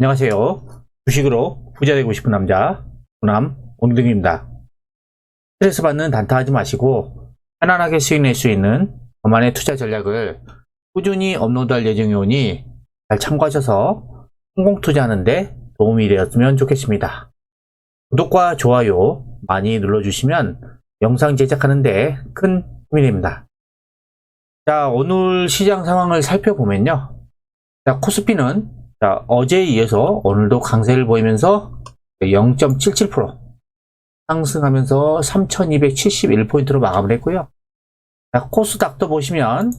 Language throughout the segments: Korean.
안녕하세요. 주식으로 부자 되고 싶은 남자, 구남 옹등입니다. 스트레스 받는 단타하지 마시고 편안하게 수익 낼 수 있는 저만의 투자 전략을 꾸준히 업로드할 예정이 오니 잘 참고하셔서 성공 투자하는데 도움이 되었으면 좋겠습니다. 구독과 좋아요 많이 눌러주시면 영상 제작하는데 큰 힘이 됩니다. 자, 오늘 시장 상황을 살펴보면요. 자, 코스피는 자, 어제에 이어서 오늘도 강세를 보이면서 0.77% 상승하면서 3271포인트로 마감을 했고요. 자, 코스닥도 보시면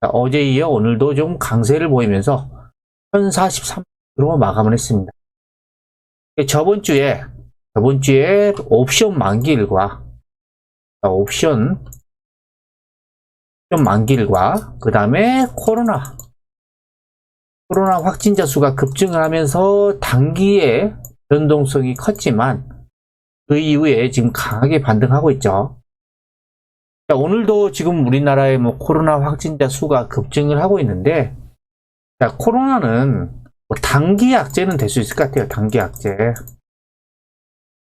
자, 어제에 이어 오늘도 좀 강세를 보이면서 1043으로 마감을 했습니다. 저번 주에 저번 주에 옵션 만기일과 자, 옵션 옵션 만기일과 그 다음에 코로나 코로나 확진자 수가 급증을 하면서 단기에 변동성이 컸지만 그 이후에 지금 강하게 반등하고 있죠. 자, 오늘도 지금 우리나라의 뭐 코로나 확진자 수가 급증을 하고 있는데 자, 코로나는 뭐 단기 약제는 될 수 있을 것 같아요. 단기 약제.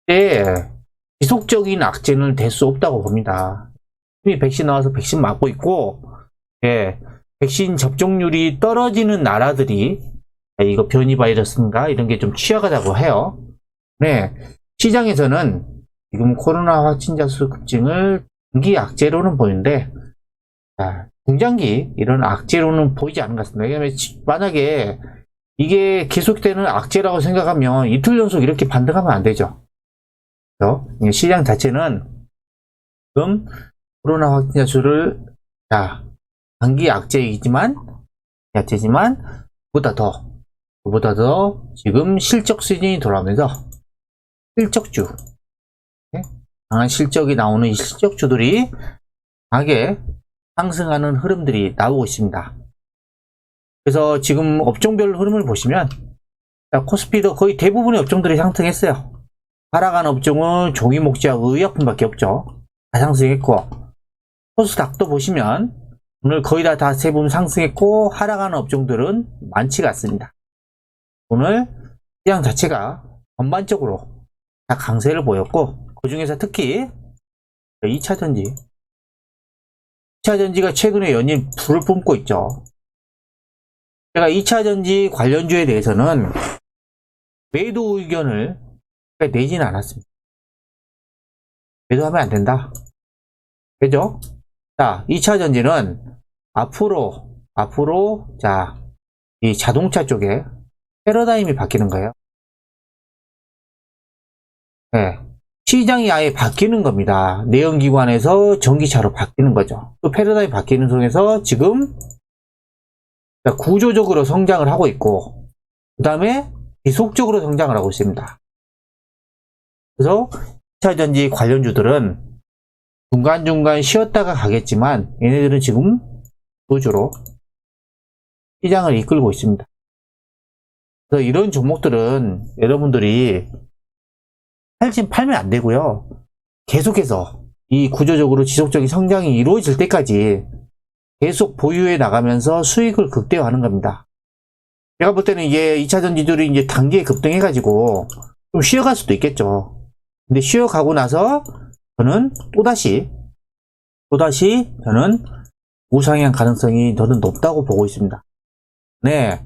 네, 지속적인 악재는 될 수 없다고 봅니다. 이미 백신 나와서 백신 맞고 있고, 예, 백신 접종률이 떨어지는 나라들이 예, 이거 변이 바이러스인가 이런 게 좀 취약하다고 해요. 네, 시장에서는 지금 코로나 확진자 수 급증을 단기 악재로는 보이는데 자, 중장기 이런 악재로는 보이지 않는 것 같습니다. 왜냐하면 지- 만약에 이게 계속되는 악재라고 생각하면 이틀 연속 이렇게 반등하면 안 되죠. 그래서 이 시장 자체는 지금 코로나 확진자 수를 자 단기 약제이지만 약제지만 그보다 더 그보다 더 지금 실적 수준이 돌아오면서 실적주 네? 강한 실적이 나오는 이 실적주들이 강하게 상승하는 흐름들이 나오고 있습니다. 그래서 지금 업종별 흐름을 보시면 자, 코스피도 거의 대부분의 업종들이 상승했어요. 하락한 업종은 종이 목지와 의약품밖에 없죠. 다 상승했고 코스닥도 보시면 오늘 거의 다 다세 부분 상승했고 하락하는 업종들은 많지가 않습니다. 오늘 시장 자체가 전반적으로 다 강세를 보였고 그 중에서 특히 2차 전지 2차 전지가 최근에 연일 불을 뿜고 있죠. 제가 2차 전지 관련주에 대해서는 매도 의견을 내지는 않았습니다. 매도하면 안 된다. 그죠? 자, 2차 전지는 앞으로, 앞으로, 자, 이 자동차 쪽에 패러다임이 바뀌는 거예요. 네. 시장이 아예 바뀌는 겁니다. 내연기관에서 전기차로 바뀌는 거죠. 또 패러다임이 바뀌는 속에서 지금 자, 구조적으로 성장을 하고 있고, 그 다음에 지속적으로 성장을 하고 있습니다. 그래서 2차 전지 관련주들은 중간중간 쉬었다가 가겠지만 얘네들은 지금 구조로 시장을 이끌고 있습니다. 그래서 이런 종목들은 여러분들이 팔진 팔면 안 되고요. 계속해서 이 구조적으로 지속적인 성장이 이루어질 때까지 계속 보유해 나가면서 수익을 극대화하는 겁니다. 제가 볼 때는 이게 2차 전지들이 이제 단기에 급등해가지고 좀 쉬어갈 수도 있겠죠. 근데 쉬어가고 나서 저는 또다시, 또다시 저는 우상향 가능성이 저는 높다고 보고 있습니다. 네.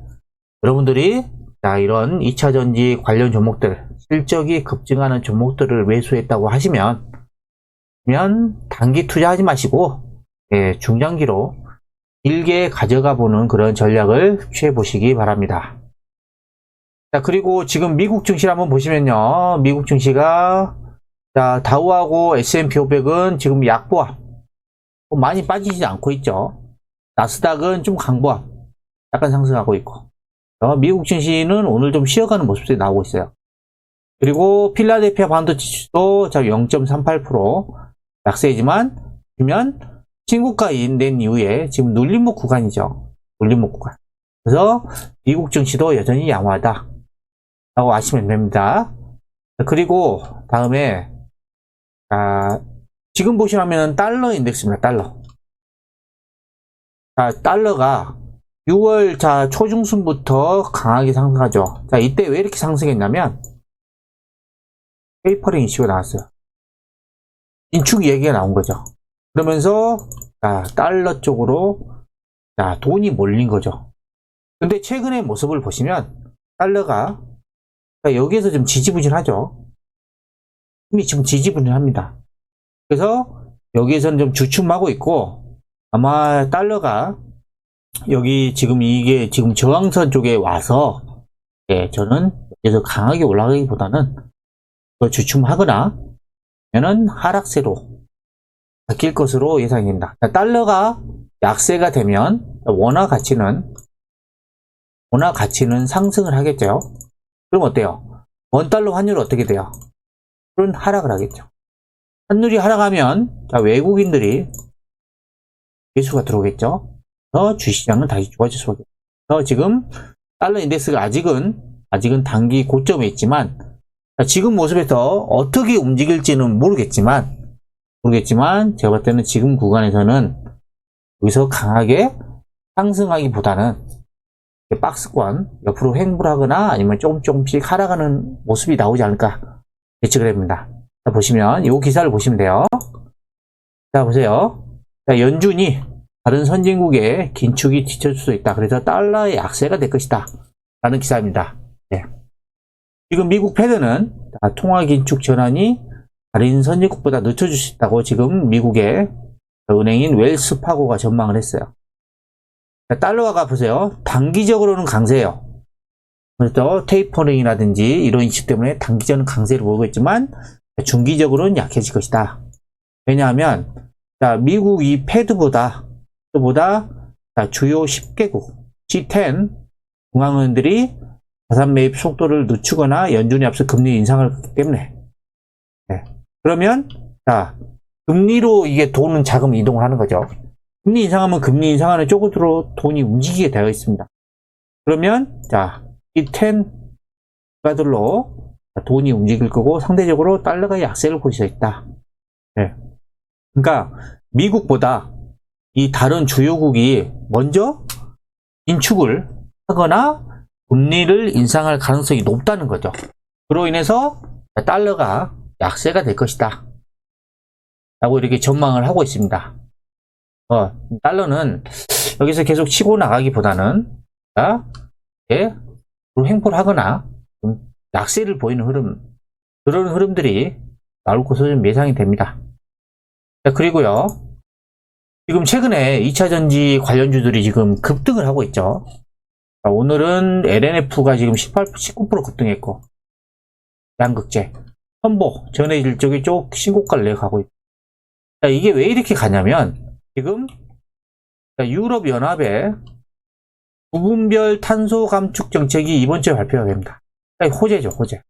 여러분들이, 자, 이런 2차 전지 관련 종목들, 실적이 급증하는 종목들을 매수했다고 하시면, 면 단기 투자하지 마시고, 예, 중장기로 길게 가져가 보는 그런 전략을 취해 보시기 바랍니다. 자, 그리고 지금 미국 증시를 한번 보시면요. 미국 증시가 자, 다우하고 S&P 500은 지금 약보합. 뭐 많이 빠지지 않고 있죠. 나스닥은 좀 강보합. 약간 상승하고 있고. 어, 미국 증시는 오늘 좀 쉬어가는 모습들이 나오고 있어요. 그리고 필라델피아 반도 지수도 자0.38% 약세이지만 보면 신고가인 낸 이후에 지금 눌림목 구간이죠. 눌림목 구간. 그래서 미국 증시도 여전히 양호하다. 라고 아시면 됩니다. 그리고 다음에 아, 지금 보시면 달러 인덱스입니다. 달러. 아, 달러가 6월 자 초중순부터 강하게 상승하죠. 자 이때 왜 이렇게 상승했냐면 페이퍼링 이슈가 나왔어요. 인축 얘기가 나온 거죠. 그러면서 자, 달러 쪽으로 자, 돈이 몰린 거죠. 근데 최근의 모습을 보시면 달러가 자, 여기에서 좀 지지부진하죠. 힘이 지금 지지부진합니다. 그래서 여기에서는 좀 주춤하고 있고 아마 달러가 여기 지금 이게 지금 저항선 쪽에 와서 예, 저는 여기서 강하게 올라가기보다는 더 주춤하거나 는 하락세로 바뀔 것으로 예상이 됩니다. 달러가 약세가 되면 원화 가치는 원화 가치는 상승을 하겠죠. 그럼 어때요? 원 달러 환율 어떻게 돼요? 그런 하락을 하겠죠. 환율이 하락하면 자, 외국인들이 매수가 들어오겠죠. 더 주시장은 다시 좋아질 수밖에. 그래서 지금 달러 인덱스가 아직은 아직은 단기 고점에 있지만 자, 지금 모습에서 어떻게 움직일지는 모르겠지만 모르겠지만 제가 볼 때는 지금 구간에서는 여기서 강하게 상승하기보다는 박스권 옆으로 횡보를 하거나 아니면 조금 조금씩 하락하는 모습이 나오지 않을까 예측을 합니다. 자, 보시면 이 기사를 보시면 돼요. 자 보세요. 자, 연준이 다른 선진국의 긴축이 뒤처질 수 있다. 그래서 달러의 약세가 될 것이다. 라는 기사입니다. 네. 지금 미국 패드는 통화 긴축 전환이 다른 선진국보다 늦춰질 수 있다고 지금 미국의 은행인 웰스 파고가 전망을 했어요. 자, 달러가 보세요. 단기적으로는 강세예요. 그래서 테이퍼링이라든지 이런 이슈 때문에 단기적으로는 강세를 보이고 있지만 중기적으로는 약해질 것이다. 왜냐하면 자, 미국 이 패드보다 보다 주요 10개국 G10 중앙은들이 자산 매입 속도를 늦추거나 연준이 앞서 금리 인상을 했기 때문에 네. 그러면 자 금리로 이게 돈은 자금 이동을 하는 거죠. 금리 인상하면 금리 인상하는 쪽으로 돈이 움직이게 되어 있습니다. 그러면 자 이 10 국가들로 돈이 움직일 거고 상대적으로 달러가 약세를 보이고 있다. 네. 그러니까 미국보다 이 다른 주요국이 먼저 인축을 하거나 금리를 인상할 가능성이 높다는 거죠. 그로 인해서 달러가 약세가 될 것이다. 라고 이렇게 전망을 하고 있습니다. 어, 달러는 여기서 계속 치고 나가기보다는 자, 예, 횡보를 하거나 약세를 보이는 흐름 그런 흐름들이 나올 것으로 좀 예상이 됩니다. 자, 그리고요. 지금 최근에 2차 전지 관련주들이 지금 급등을 하고 있죠. 자, 오늘은 LNF가 지금 18, 19% 급등했고, 양극재, 선보, 전해질 쪽이 쭉 신고가를 내가고 있고. 자, 이게 왜 이렇게 가냐면, 지금, 유럽연합의 부분별 탄소 감축 정책이 이번 주에 발표가 됩니다. 자, 호재죠, 호재.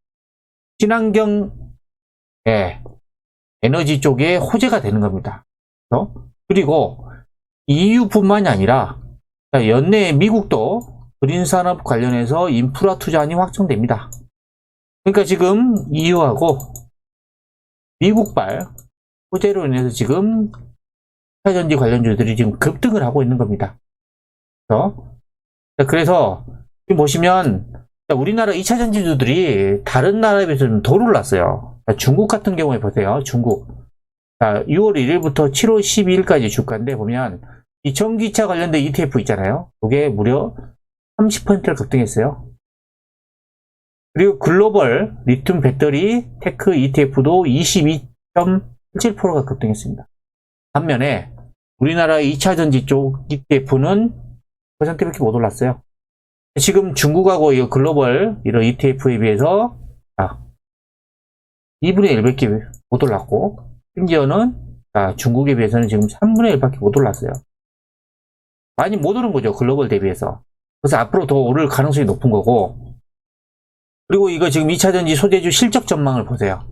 친환경, 예, 에너지 쪽에 호재가 되는 겁니다. 그렇죠? 그리고 EU뿐만이 아니라 연내 미국도 그린 산업 관련해서 인프라 투자안이 확정됩니다. 그러니까 지금 EU하고 미국발 호재로 인해서 지금 차전지 관련주들이 지금 급등을 하고 있는 겁니다. 그렇죠? 그래서 지금 보시면 우리나라 2차 전지주들이 다른 나라에 비해서 좀 덜 올랐어요. 중국 같은 경우에 보세요. 중국. 자, 6월 1일부터 7월 12일까지 주가인데 보면 이 전기차 관련된 ETF 있잖아요. 그게 무려 30%를 급등했어요. 그리고 글로벌 리튬 배터리 테크 ETF도 22.77%가 급등했습니다. 반면에 우리나라 2차 전지 쪽 ETF는 퍼센트밖에 못 올랐어요. 지금 중국하고 이 글로벌 이런 ETF에 비해서 아, 2분의 1밖에 못 올랐고 심지어는 아, 중국에 비해서는 지금 3분의 1밖에 못 올랐어요. 많이 못 오른 거죠. 글로벌 대비해서. 그래서 앞으로 더 오를 가능성이 높은 거고 그리고 이거 지금 2차전지 소재주 실적 전망을 보세요.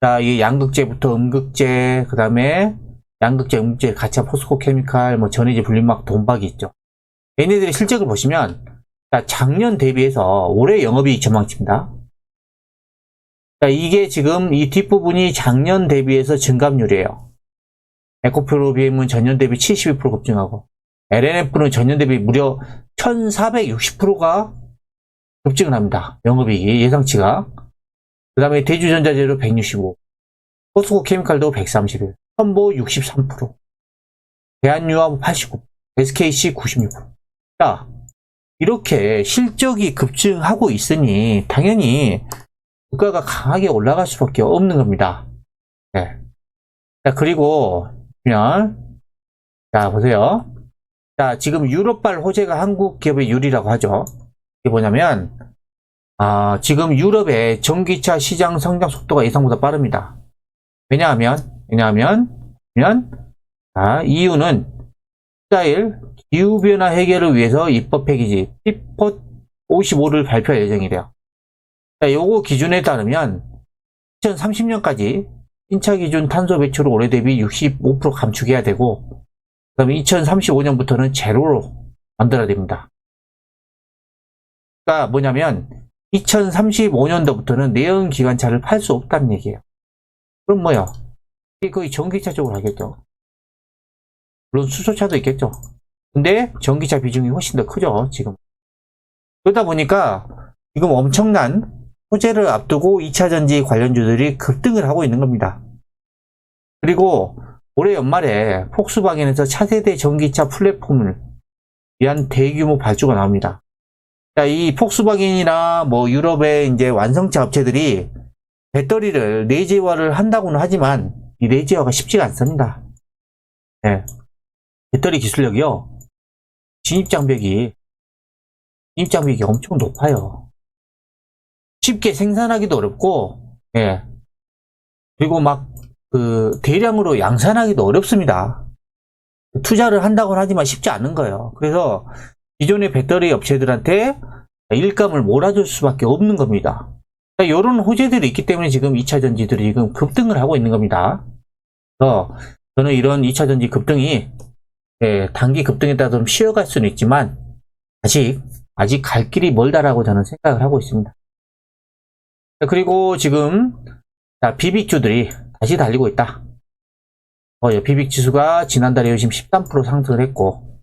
자, 이 양극재부터 음극재, 그 다음에 양극재, 음극재, 가차, 포스코 케미칼, 뭐 전해질 분리막, 돈박이 있죠. 얘네들의 실적을 보시면 작년 대비해서 올해 영업이익 전망치입니다. 자, 이게 지금 이 뒷부분이 작년 대비해서 증감률이에요. 에코프로 비엠은 전년 대비 72% 급증하고 LNF는 전년 대비 무려 1460%가 급증을 합니다. 영업이익이 예상치가. 그 다음에 대주전자재료 165, 포스코 케미칼도 131, 선보 63%, 대한유합 89, SKC 96%. 자, 이렇게 실적이 급증하고 있으니 당연히 물가가 강하게 올라갈 수밖에 없는 겁니다. 네. 자, 그리고 보면 자, 보세요. 자, 지금 유럽발 호재가 한국 기업의 유리라고 하죠. 이게 뭐냐면 아, 지금 유럽의 전기차 시장 성장 속도가 예상보다 빠릅니다. 왜냐하면 왜냐하면 왜냐하면 자, 이유는 스타일 기후변화 해결을 위해서 입법 패키지 피퍼 55를 발표할 예정이래요. 자, 요거 기준에 따르면 2030년까지 신차 기준 탄소 배출을 올해 대비 65% 감축해야 되고 그 다음에 2035년부터는 제로로 만들어야 됩니다. 그러니까 뭐냐면 2035년도부터는 내연 기관차를 팔 수 없다는 얘기예요. 그럼 뭐야? 거의 전기차 쪽으로 가겠죠. 물론 수소차도 있겠죠. 근데 전기차 비중이 훨씬 더 크죠, 지금. 그러다 보니까 지금 엄청난 호재를 앞두고 2차 전지 관련주들이 급등을 하고 있는 겁니다. 그리고 올해 연말에 폭스바겐에서 차세대 전기차 플랫폼을 위한 대규모 발주가 나옵니다. 자, 이 폭스바겐이나 뭐 유럽의 이제 완성차 업체들이 배터리를 내재화를 한다고는 하지만 이 내재화가 쉽지가 않습니다. 네. 배터리 기술력이요. 진입장벽이 진입장벽이 엄청 높아요. 쉽게 생산하기도 어렵고, 예. 그리고 막, 그, 대량으로 양산하기도 어렵습니다. 투자를 한다고는 하지만 쉽지 않은 거예요. 그래서 기존의 배터리 업체들한테 일감을 몰아줄 수밖에 없는 겁니다. 이런 호재들이 있기 때문에 지금 2차 전지들이 지금 급등을 하고 있는 겁니다. 그래서 저는 이런 2차 전지 급등이 예, 단기 급등에 따라 좀 쉬어갈 수는 있지만 아직 아직 갈 길이 멀다라고 저는 생각을 하고 있습니다. 자, 그리고 지금 자, 비빅주들이 다시 달리고 있다. 어, 예, 비빅 지수가 지난달에 요즘 13% 상승을 했고,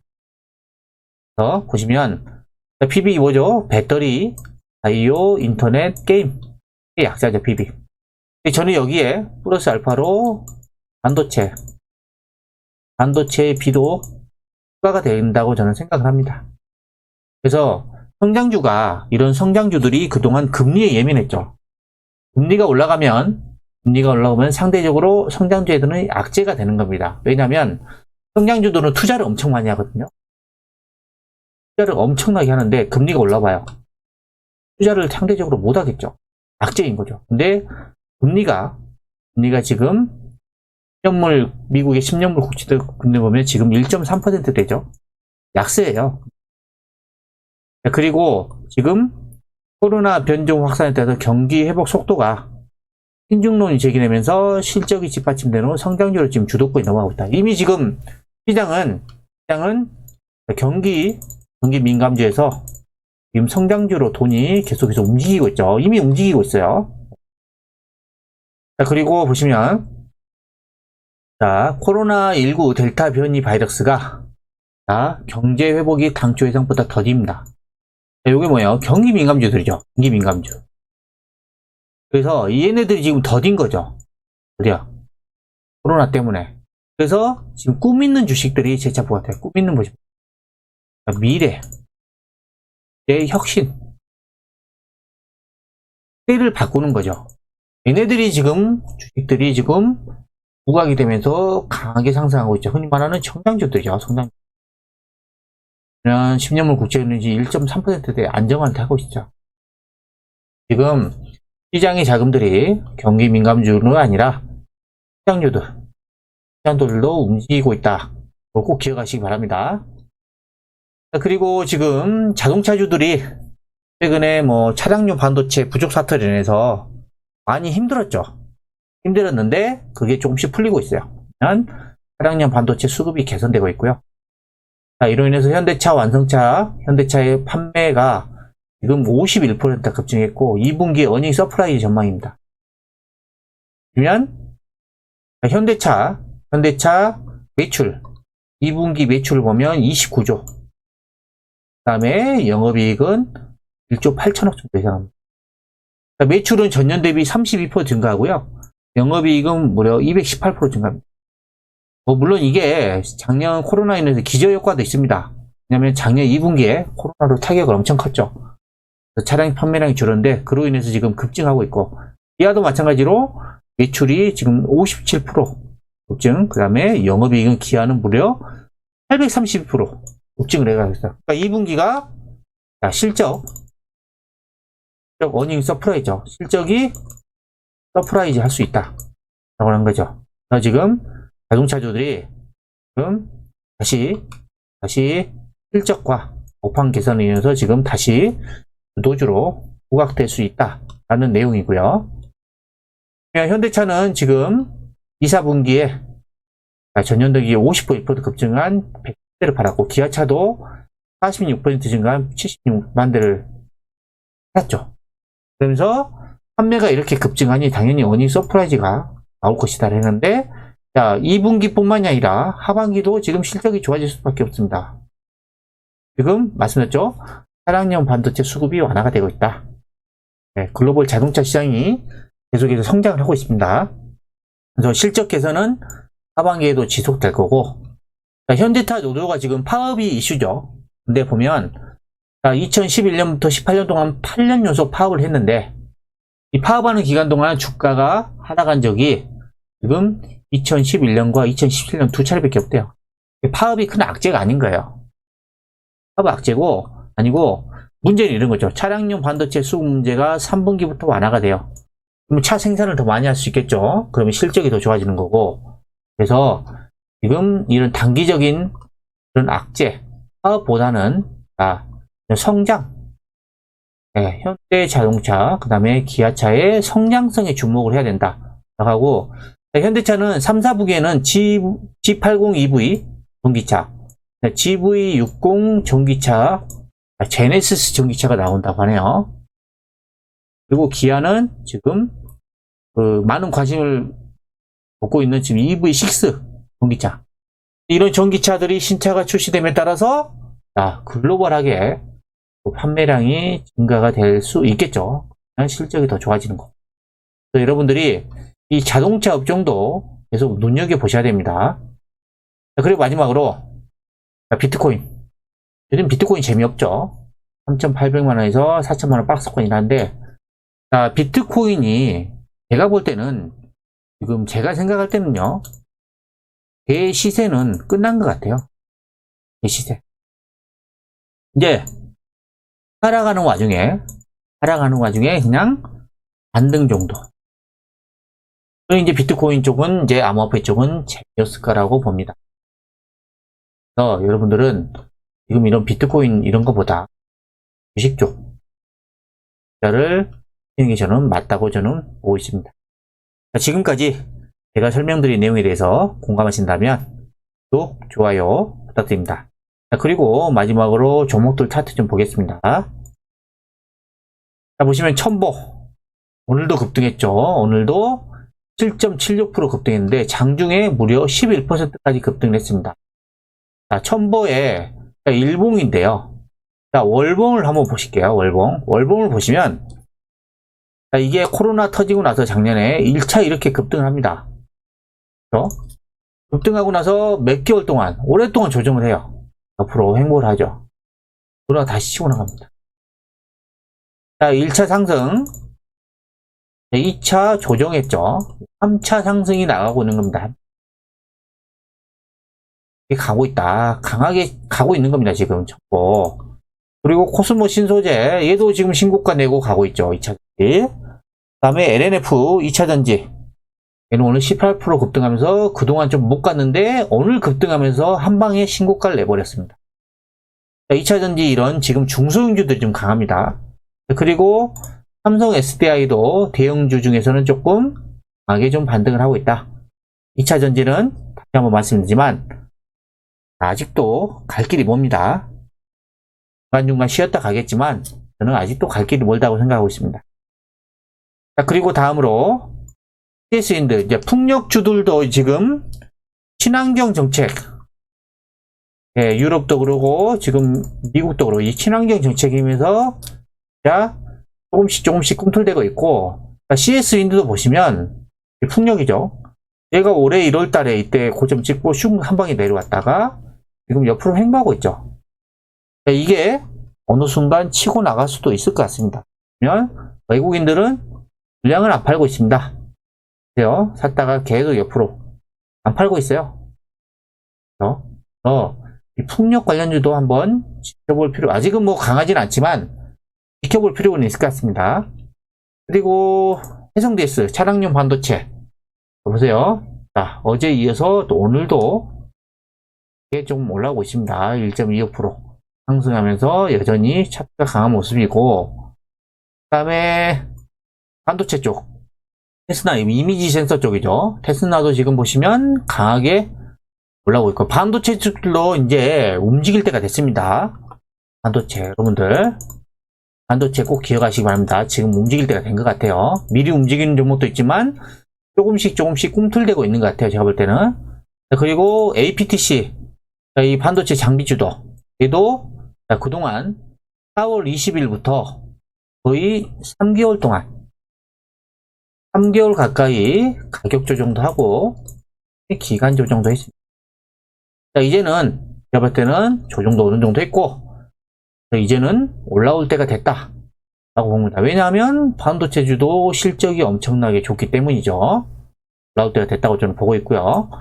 어, 보시면 자, 비빅이 뭐죠? 배터리, 바이오, 인터넷, 게임 의 약자죠 비빅. 저는 여기에 플러스 알파로 반도체, 반도체의 비도 추가가 된다고 저는 생각을 합니다. 그래서 성장주가 이런 성장주들이 그동안 금리에 예민했죠. 금리가 올라가면 금리가 올라오면 상대적으로 성장주에들은 악재가 되는 겁니다. 왜냐하면 성장주들은 투자를 엄청 많이 하거든요. 투자를 엄청나게 하는데 금리가 올라봐요. 투자를 상대적으로 못 하겠죠. 악재인 거죠. 근데 금리가 금리가 지금 10년물 미국의 10년물 국채들 금리 보면 지금 1.3% 되죠. 약세예요. 그리고 지금 코로나 변종 확산에 따라서 경기 회복 속도가 신중론이 제기되면서 실적이 뒷받침되는 성장률을 지금 주도권이 넘어가고 있다. 이미 지금 시장은 시장은 경기 경기 민감주에서 지금 성장주로 돈이 계속해서 움직이고 있죠. 이미 움직이고 있어요. 자, 그리고 보시면 자, 코로나19 델타 변이 바이러스가 자, 경제 회복이 당초 예상보다 더딥니다. 자, 이게 뭐예요? 경기 민감주들이죠. 경기 민감주. 그래서 얘네들이 지금 더딘 거죠. 어디야? 코로나 때문에. 그래서 지금 꿈 있는 주식들이 재차포 같아요. 꿈 있는 모습. 미래. 내 혁신. 때를 바꾸는 거죠. 얘네들이 지금, 주식들이 지금 부각이 되면서 강하게 상승하고 있죠. 흔히 말하는 성장주들이죠. 성장. 주 10년물 국채금리 1.3%대 안정화를 하고 있죠. 지금 시장의 자금들이 경기 민감주는 아니라 시장주들, 시장들도 움직이고 있다. 꼭 기억하시기 바랍니다. 그리고 지금 자동차주들이 최근에 뭐 차량용 반도체 부족 사태로 인해서 많이 힘들었죠. 힘들었는데 그게 조금씩 풀리고 있어요. 차량용 반도체 수급이 개선되고 있고요. 자, 이로 인해서 현대차 완성차, 현대차의 판매가 지금 51% 급증했고 2분기 어닝 서프라이즈 전망입니다. 그러면 현대차, 현대차 매출 2분기 매출을 보면 29조. 그 다음에 영업이익은 1조 8천억 정도 예상합니다. 그러니까 매출은 전년 대비 32% 증가하고요. 영업이익은 무려 218% 증가합니다. 뭐 물론 이게 작년 코로나 인해서 기저효과도 있습니다. 왜냐하면 작년 2분기에 코로나로 타격을 엄청 컸죠. 차량 판매량이 줄었는데 그로 인해서 지금 급증하고 있고 기아도 마찬가지로 매출이 지금 57% 급증 그 다음에 영업이익은 기아는 무려 832% 급증을 해가고 있어요. 그러니까 2분기가 실적 실적 어닝 서프라이즈 실적이 서프라이즈 할 수 있다 라고 하는 거죠. 그래서 지금 자동차주들이 지금 다시 다시 실적과 업황 개선에 인해서 지금 다시 노주로 부각될 수 있다라는 내용이고요. 현대차는 지금 2, 4분기에 전년 대비 50% 급증한 100 대를 팔았고 기아차도 46% 증가한 76만 대를 팔았죠. 그러면서 판매가 이렇게 급증하니 당연히 어닝 서프라이즈가 나올 것이다 했는데 자 2분기뿐만이 아니라 하반기도 지금 실적이 좋아질 수밖에 없습니다. 지금 말씀드렸죠? 차량용 반도체 수급이 완화가 되고 있다. 네, 글로벌 자동차 시장이 계속해서 성장을 하고 있습니다. 그래서 실적 개선은 하반기에도 지속될 거고 자, 현대차 노조가 지금 파업이 이슈죠. 근데 보면 자, 2011년부터 18년 동안 8년 연속 파업을 했는데 이 파업하는 기간 동안 주가가 하락한 적이 지금 2011년과 2017년 두 차례밖에 없대요. 파업이 큰 악재가 아닌 거예요. 파업 악재고 아니고 문제는 이런 거죠. 차량용 반도체 수급 문제가 3분기부터 완화가 돼요. 그럼 차 생산을 더 많이 할 수 있겠죠. 그러면 실적이 더 좋아지는 거고. 그래서 지금 이런 단기적인 그런 악재, 파업보다는 아, 성장, 네, 현대 자동차, 그 다음에 기아차의 성장성에 주목을 해야 된다. 하고 현대차는 3, 4분기에는 G, G80 EV 전기차, GV60 전기차, 아, 제네시스 전기차가 나온다고 하네요. 그리고 기아는 지금 그 많은 관심을 갖고 있는 지금 EV6 전기차. 이런 전기차들이 신차가 출시됨에 따라서 아, 글로벌하게 판매량이 증가가 될 수 있겠죠. 실적이 더 좋아지는 거. 여러분들이 이 자동차 업종도 계속 눈여겨 보셔야 됩니다. 그리고 마지막으로 비트코인. 요즘 비트코인 재미없죠. 3,800만 원에서 4,000만 원 박스코인이라는데 비트코인이 제가 볼 때는 지금 제가 생각할 때는요. 대 시세는 끝난 것 같아요. 대 시세. 이제 하락하는 와중에 하락하는 와중에 그냥 반등 정도. 그리고 이제 비트코인 쪽은 이제 암호화폐 쪽은 재미없을까라고 봅니다. 그래서 여러분들은 지금 이런 비트코인 이런 거보다 주식 쪽을 하는 게 저는 맞다고 저는 보고 있습니다. 지금까지 제가 설명드린 내용에 대해서 공감하신다면 구독, 좋아요 부탁드립니다. 그리고 마지막으로 종목들 차트 좀 보겠습니다. 자, 보시면 첨보 오늘도 급등했죠. 오늘도 7.76% 급등했는데 장중에 무려 11%까지 급등을 했습니다. 자, 첨보의 일봉인데요. 자, 월봉을 한번 보실게요. 월봉. 월봉을 보시면 자, 이게 코로나 터지고 나서 작년에 1차 이렇게 급등을 합니다. 급등하고 나서 몇 개월 동안 오랫동안 조정을 해요. 앞으로 횡보를 하죠. 그러다 다시 치고 나갑니다. 자, 1차 상승 2차 조정했죠. 3차 상승이 나가고 있는 겁니다. 가고 있다. 강하게 가고 있는 겁니다. 지금 쳤고. 그리고 코스모 신소재 얘도 지금 신고가 내고 가고 있죠. 2차 그 다음에 LNF 2차 전지 얘는 오늘 18% 급등하면서 그동안 좀 못 갔는데 오늘 급등하면서 한 방에 신고가를 내버렸습니다. 2차 전지 이런 지금 중소형주들이 좀 강합니다. 그리고 삼성 SDI도 대형주 중에서는 조금 강하게 좀 반등을 하고 있다. 2차 전지는 다시 한번 말씀드리지만 아직도 갈 길이 멉니다. 중간중간 쉬었다 가겠지만 저는 아직도 갈 길이 멀다고 생각하고 있습니다. 자, 그리고 다음으로 TS인드 이제 풍력주들도 지금 친환경 정책 예, 유럽도 그러고 지금 미국도 그러고 이 친환경 정책이면서 자 조금씩 조금씩 꿈틀대고 있고 CS 윈드도 보시면 이 풍력이죠. 얘가 올해 1월 달에 이때 고점 찍고 슝 한 방에 내려왔다가 지금 옆으로 횡보하고 있죠. 이게 어느 순간 치고 나갈 수도 있을 것 같습니다. 그러면 외국인들은 물량을 안 팔고 있습니다. 그래요. 샀다가 계속 옆으로 안 팔고 있어요. 그래서 어, 이 풍력 관련주도 한번 지켜볼 필요, 아직은 뭐 강하진 않지만 지켜볼 필요는 있을 것 같습니다. 그리고 해성DS 차량용 반도체 보세요. 자, 어제 이어서 또 오늘도 이게 좀 올라오고 있습니다. 1.25% 상승하면서 여전히 차트가 강한 모습이고 그 다음에 반도체 쪽 테스나 이미지 센서 쪽이죠. 테스나도 지금 보시면 강하게 올라오고 있고 반도체 쪽들로 이제 움직일 때가 됐습니다. 반도체 여러분들 반도체 꼭 기억하시기 바랍니다. 지금 움직일 때가 된 것 같아요. 미리 움직이는 종목도 있지만 조금씩 조금씩 꿈틀대고 있는 것 같아요. 제가 볼 때는. 그리고 APTC 이 반도체 장비주도 얘도 그동안 4월 20일부터 거의 3개월 동안 3개월 가까이 가격 조정도 하고 기간 조정도 했습니다. 자, 이제는 제가 볼 때는 조정도 어느 정도 했고 이제는 올라올 때가 됐다 라고 봅니다. 왜냐하면 반도체주도 실적이 엄청나게 좋기 때문이죠. 올라올 때가 됐다고 저는 보고 있고요. 그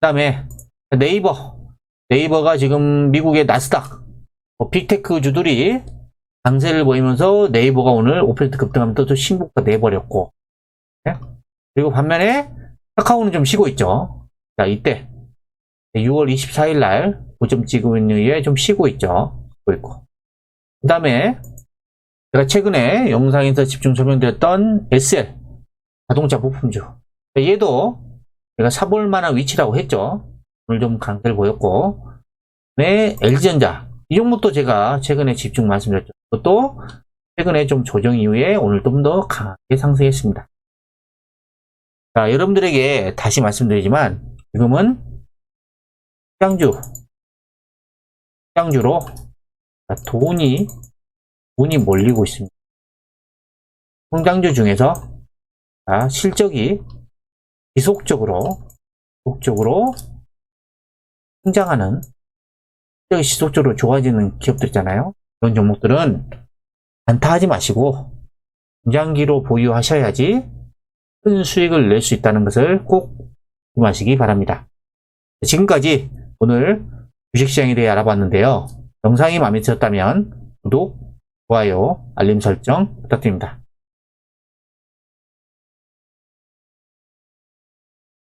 다음에 네이버 네이버가 지금 미국의 나스닥 뭐 빅테크 주들이 강세를 보이면서 네이버가 오늘 5% 급등하면서 또 신고가 내버렸고 네? 그리고 반면에 카카오는 좀 쉬고 있죠. 자 이때 6월 24일 날 고점 찍은 이후에 좀 쉬고 있죠. 쉬고 있고 그 다음에 제가 최근에 영상에서 집중 설명드렸던 SL 자동차 부품주 얘도 제가 사볼 만한 위치라고 했죠. 오늘 좀 강세를 보였고 네, LG전자 이 종목도 제가 최근에 집중 말씀드렸죠. 그것도 최근에 좀 조정 이후에 오늘 좀 더 강하게 상승했습니다. 자, 여러분들에게 다시 말씀드리지만 지금은 시장주 시장주로 돈이 돈이 몰리고 있습니다. 성장주 중에서 자, 실적이 지속적으로 지속적으로 성장하는 실적이 지속적으로 좋아지는 기업들 있잖아요. 그런 종목들은 안타하지 마시고 중장기로 보유하셔야지 큰 수익을 낼 수 있다는 것을 꼭 기억하시기 바랍니다. 지금까지 오늘 주식시장에 대해 알아봤는데요. 영상이 마음에 드셨다면 구독, 좋아요, 알림 설정 부탁드립니다.